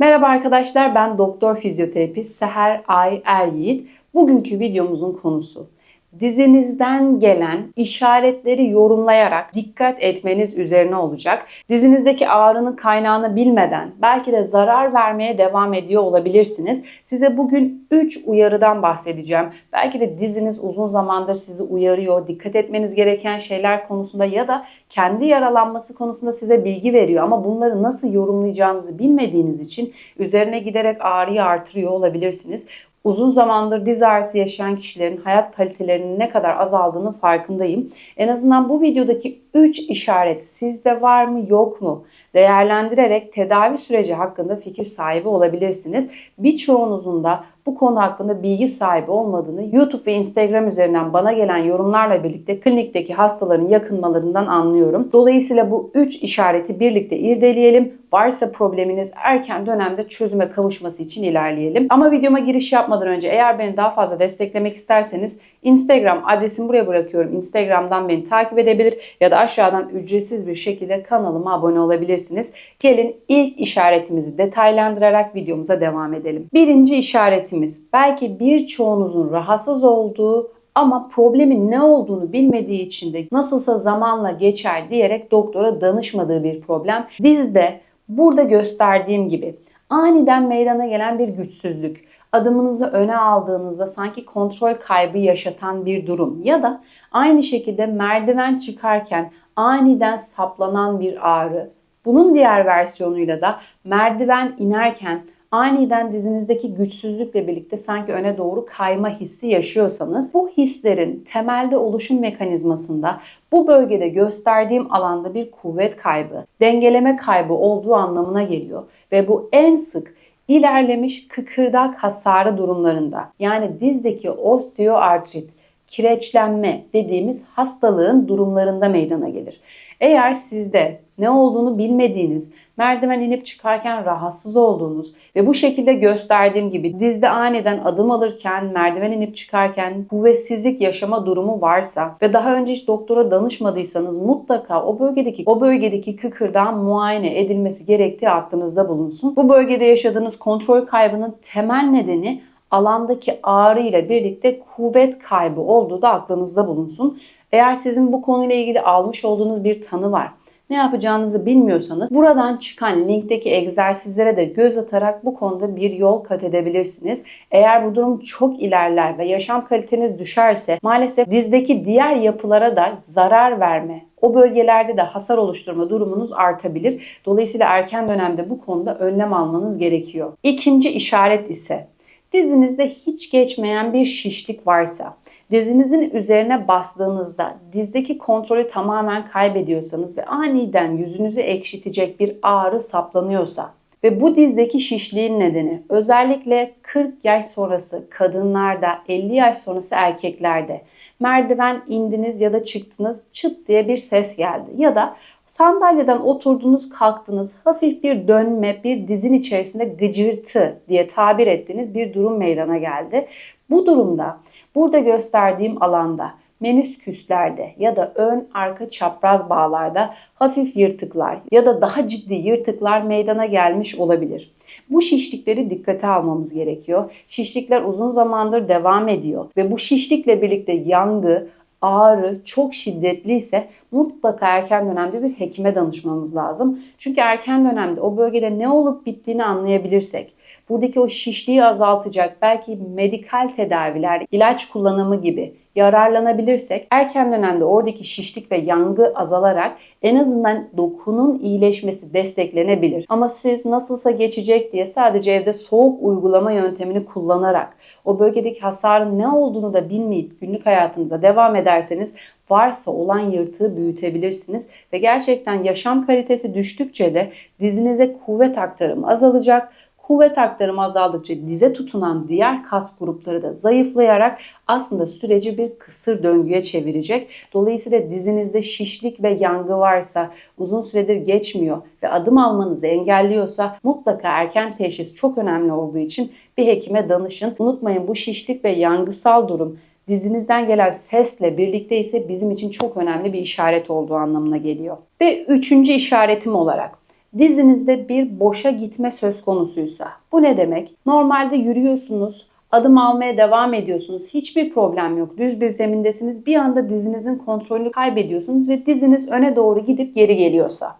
Merhaba arkadaşlar ben doktor fizyoterapist Seher Ay Er Yiğit. Bugünkü videomuzun konusu dizinizden gelen işaretleri yorumlayarak dikkat etmeniz üzerine olacak. Dizinizdeki ağrının kaynağını bilmeden belki de zarar vermeye devam ediyor olabilirsiniz. Size bugün 3 uyarıdan bahsedeceğim. Belki de diziniz uzun zamandır sizi uyarıyor, dikkat etmeniz gereken şeyler konusunda ya da kendi yaralanması konusunda size bilgi veriyor ama bunları nasıl yorumlayacağınızı bilmediğiniz için üzerine giderek ağrıyı artırıyor olabilirsiniz uzun zamandır diz ağrısı yaşayan kişilerin hayat kalitelerinin ne kadar azaldığını farkındayım. En azından bu videodaki 3 işaret sizde var mı yok mu değerlendirerek tedavi süreci hakkında fikir sahibi olabilirsiniz. Birçoğunuzun da bu konu hakkında bilgi sahibi olmadığını YouTube ve Instagram üzerinden bana gelen yorumlarla birlikte klinikteki hastaların yakınmalarından anlıyorum. Dolayısıyla bu 3 işareti birlikte irdeleyelim. Varsa probleminiz erken dönemde çözüme kavuşması için ilerleyelim. Ama videoma giriş yapmadan önce eğer beni daha fazla desteklemek isterseniz Instagram adresimi buraya bırakıyorum. Instagram'dan beni takip edebilir ya da aşağıdan ücretsiz bir şekilde kanalıma abone olabilirsiniz. Gelin ilk işaretimizi detaylandırarak videomuza devam edelim. Birinci işaretimiz belki birçoğunuzun rahatsız olduğu ama problemin ne olduğunu bilmediği için de nasılsa zamanla geçer diyerek doktora danışmadığı bir problem. Dizde burada gösterdiğim gibi aniden meydana gelen bir güçsüzlük, adımınızı öne aldığınızda sanki kontrol kaybı yaşatan bir durum ya da aynı şekilde merdiven çıkarken aniden saplanan bir ağrı. Bunun diğer versiyonuyla da merdiven inerken aniden dizinizdeki güçsüzlükle birlikte sanki öne doğru kayma hissi yaşıyorsanız bu hislerin temelde oluşum mekanizmasında bu bölgede gösterdiğim alanda bir kuvvet kaybı, dengeleme kaybı olduğu anlamına geliyor ve bu en sık ilerlemiş kıkırdak hasarı durumlarında yani dizdeki osteoartrit, kireçlenme dediğimiz hastalığın durumlarında meydana gelir. Eğer sizde ne olduğunu bilmediğiniz, merdiven inip çıkarken rahatsız olduğunuz ve bu şekilde gösterdiğim gibi dizde aniden adım alırken, merdiven inip çıkarken kuvvetsizlik yaşama durumu varsa ve daha önce hiç doktora danışmadıysanız mutlaka o bölgedeki o bölgedeki kıkırdan muayene edilmesi gerektiği aklınızda bulunsun. Bu bölgede yaşadığınız kontrol kaybının temel nedeni alandaki ağrı ile birlikte kuvvet kaybı olduğu da aklınızda bulunsun. Eğer sizin bu konuyla ilgili almış olduğunuz bir tanı var, ne yapacağınızı bilmiyorsanız buradan çıkan linkteki egzersizlere de göz atarak bu konuda bir yol kat edebilirsiniz. Eğer bu durum çok ilerler ve yaşam kaliteniz düşerse maalesef dizdeki diğer yapılara da zarar verme, o bölgelerde de hasar oluşturma durumunuz artabilir. Dolayısıyla erken dönemde bu konuda önlem almanız gerekiyor. İkinci işaret ise dizinizde hiç geçmeyen bir şişlik varsa, dizinizin üzerine bastığınızda dizdeki kontrolü tamamen kaybediyorsanız ve aniden yüzünüzü ekşitecek bir ağrı saplanıyorsa ve bu dizdeki şişliğin nedeni özellikle 40 yaş sonrası kadınlarda, 50 yaş sonrası erkeklerde merdiven indiniz ya da çıktınız çıt diye bir ses geldi ya da sandalyeden oturdunuz kalktınız hafif bir dönme bir dizin içerisinde gıcırtı diye tabir ettiğiniz bir durum meydana geldi. Bu durumda burada gösterdiğim alanda menisküslerde ya da ön arka çapraz bağlarda hafif yırtıklar ya da daha ciddi yırtıklar meydana gelmiş olabilir. Bu şişlikleri dikkate almamız gerekiyor. Şişlikler uzun zamandır devam ediyor ve bu şişlikle birlikte yangı, ağrı çok şiddetliyse mutlaka erken dönemde bir hekime danışmamız lazım. Çünkü erken dönemde o bölgede ne olup bittiğini anlayabilirsek, buradaki o şişliği azaltacak belki medikal tedaviler, ilaç kullanımı gibi yararlanabilirsek erken dönemde oradaki şişlik ve yangı azalarak en azından dokunun iyileşmesi desteklenebilir. Ama siz nasılsa geçecek diye sadece evde soğuk uygulama yöntemini kullanarak o bölgedeki hasarın ne olduğunu da bilmeyip günlük hayatınıza devam ederseniz varsa olan yırtığı büyütebilirsiniz ve gerçekten yaşam kalitesi düştükçe de dizinize kuvvet aktarımı azalacak Kuvvet aktarımı azaldıkça dize tutunan diğer kas grupları da zayıflayarak aslında süreci bir kısır döngüye çevirecek. Dolayısıyla dizinizde şişlik ve yangı varsa, uzun süredir geçmiyor ve adım almanızı engelliyorsa mutlaka erken teşhis çok önemli olduğu için bir hekime danışın. Unutmayın bu şişlik ve yangısal durum dizinizden gelen sesle birlikte ise bizim için çok önemli bir işaret olduğu anlamına geliyor. Ve üçüncü işaretim olarak Dizinizde bir boşa gitme söz konusuysa bu ne demek? Normalde yürüyorsunuz, adım almaya devam ediyorsunuz. Hiçbir problem yok. Düz bir zemindesiniz. Bir anda dizinizin kontrolünü kaybediyorsunuz ve diziniz öne doğru gidip geri geliyorsa.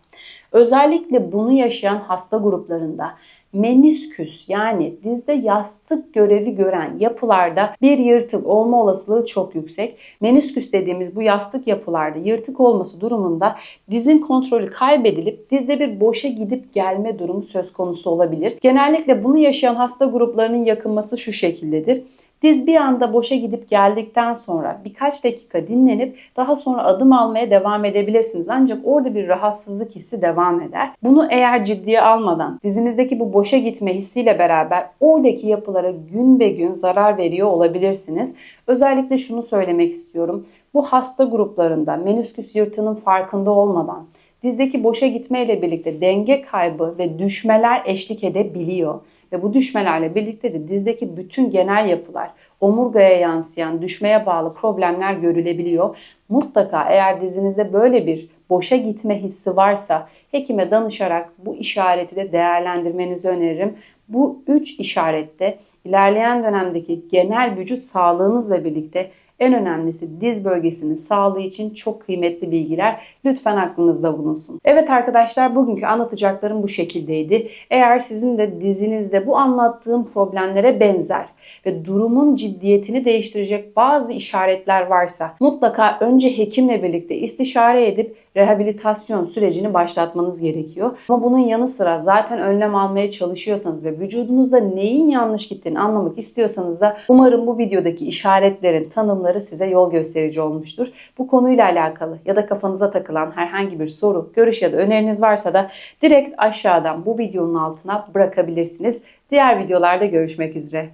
Özellikle bunu yaşayan hasta gruplarında menisküs yani dizde yastık görevi gören yapılarda bir yırtık olma olasılığı çok yüksek. Menisküs dediğimiz bu yastık yapılarda yırtık olması durumunda dizin kontrolü kaybedilip dizde bir boşa gidip gelme durumu söz konusu olabilir. Genellikle bunu yaşayan hasta gruplarının yakınması şu şekildedir. Diz bir anda boşa gidip geldikten sonra birkaç dakika dinlenip daha sonra adım almaya devam edebilirsiniz. Ancak orada bir rahatsızlık hissi devam eder. Bunu eğer ciddiye almadan dizinizdeki bu boşa gitme hissiyle beraber oradaki yapılara gün be gün zarar veriyor olabilirsiniz. Özellikle şunu söylemek istiyorum. Bu hasta gruplarında menisküs yırtığının farkında olmadan dizdeki boşa gitmeyle birlikte denge kaybı ve düşmeler eşlik edebiliyor. Ve bu düşmelerle birlikte de dizdeki bütün genel yapılar, omurgaya yansıyan, düşmeye bağlı problemler görülebiliyor. Mutlaka eğer dizinizde böyle bir boşa gitme hissi varsa hekime danışarak bu işareti de değerlendirmenizi öneririm. Bu üç işarette ilerleyen dönemdeki genel vücut sağlığınızla birlikte en önemlisi diz bölgesinin sağlığı için çok kıymetli bilgiler. Lütfen aklınızda bulunsun. Evet arkadaşlar bugünkü anlatacaklarım bu şekildeydi. Eğer sizin de dizinizde bu anlattığım problemlere benzer ve durumun ciddiyetini değiştirecek bazı işaretler varsa mutlaka önce hekimle birlikte istişare edip rehabilitasyon sürecini başlatmanız gerekiyor. Ama bunun yanı sıra zaten önlem almaya çalışıyorsanız ve vücudunuzda neyin yanlış gittiğini anlamak istiyorsanız da umarım bu videodaki işaretlerin tanımları size yol gösterici olmuştur. Bu konuyla alakalı ya da kafanıza takılan herhangi bir soru, görüş ya da öneriniz varsa da direkt aşağıdan bu videonun altına bırakabilirsiniz. Diğer videolarda görüşmek üzere.